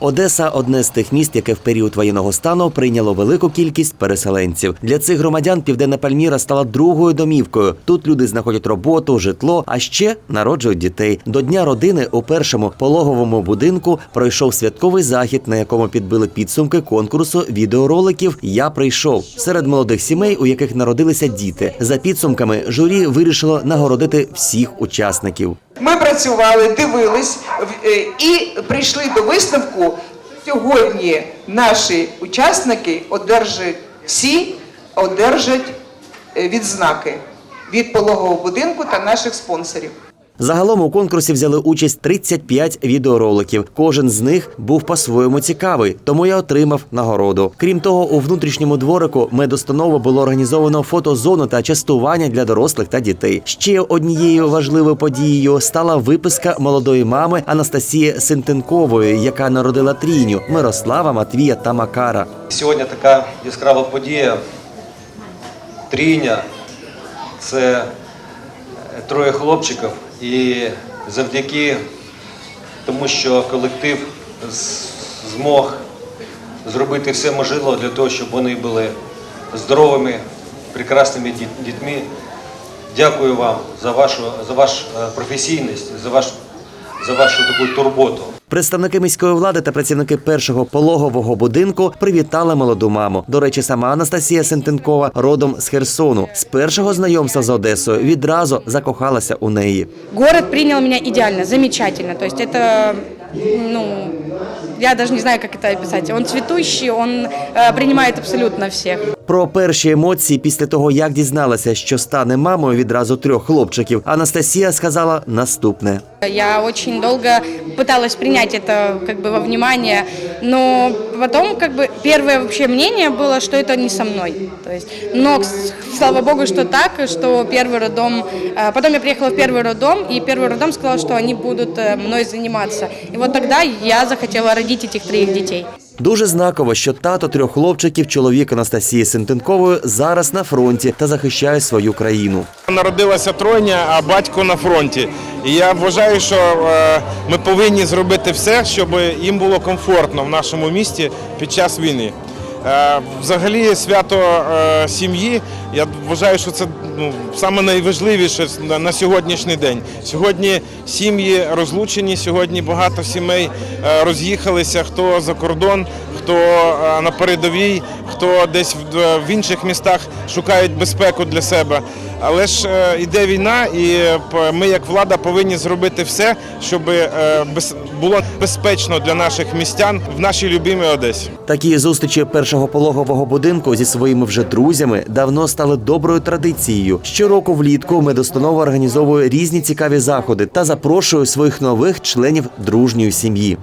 Одеса одне з тих міст, яке в період воєнного стану прийняло велику кількість переселенців. Для цих громадян Південна Пальміра стала другою домівкою. Тут люди знаходять роботу, житло, а ще народжують дітей. До дня родини у першому пологовому будинку пройшов святковий захід, на якому підбили підсумки конкурсу відеороликів Я прийшов серед молодих сімей, у яких народилися діти. За підсумками журі вирішило нагородити всіх учасників. Ми працювали, дивились е, і прийшли до висновку. Сьогодні наші учасники одержать всі одержать е, відзнаки від пологового будинку та наших спонсорів. Загалом у конкурсі взяли участь 35 відеороликів. Кожен з них був по-своєму цікавий, тому я отримав нагороду. Крім того, у внутрішньому дворику медустанови було організовано фотозону та частування для дорослих та дітей. Ще однією важливою подією стала виписка молодої мами Анастасії Синтенкової, яка народила трійню Мирослава, Матвія та Макара. Сьогодні така яскрава подія. Трійня це е, троє хлопчиків, і завдяки тому, що колектив змог зробити все можливе для того, щоб вони були здоровими, прекрасними дітьми. Дякую вам за вашу за вашу е, професійність, за вашу за вашу таку турботу. Представники міської влади та працівники першого пологового будинку привітали молоду маму. До речі, сама Анастасія Сентенкова родом з Херсону. З першого знайомства з Одесою відразу закохалася у неї. Город принял меня идеально, замечательно. То есть это, ну, я даже не знаю, как это описать. Он цветущий, он э, принимает абсолютно всех. Про перші емоції після того, як дізналася, що стане мамою відразу трьох хлопчиків, Анастасія сказала наступне. Я очень долго пыталась принять это как бы во внимание, но потом как бы первое вообще мнение было, что это не со мной. То есть, но с- слава богу, что так, что первый роддом. э, Потом я приехала в первый роддом, и первый роддом сказал, что они будут э, мной заниматься. И вот тогда я захотела родить этих троих детей. Дуже знаково, що тато трьох хлопчиків, чоловік Анастасії Сентенкової, зараз на фронті та захищає свою країну. Народилася тройня, а батько на фронті. І я вважаю, що е, ми повинні зробити все, щоб їм було комфортно в нашому місті під час війни. Е, Взагалі, свято е, сім'ї, я вважаю, що це ну, саме найважливіше на- сьогоднішній день. Сьогодні сім'ї розлучені, сьогодні багато сімей е, роз'їхалися, хто за кордон, хто е, на передовій, хто десь в- в інших містах шукають безпеку для себе. Але ж е, йде війна, і е, ми, як влада, повинні зробити все, щоб е, було безпечно для наших містян в нашій любимій Одесі. Такі зустрічі першого пологового будинку зі своїми вже друзями давно стали доброю традицією. Щороку влітку медустанова організовує різні цікаві заходи та запрошує своїх нових членів дружньої сім'ї.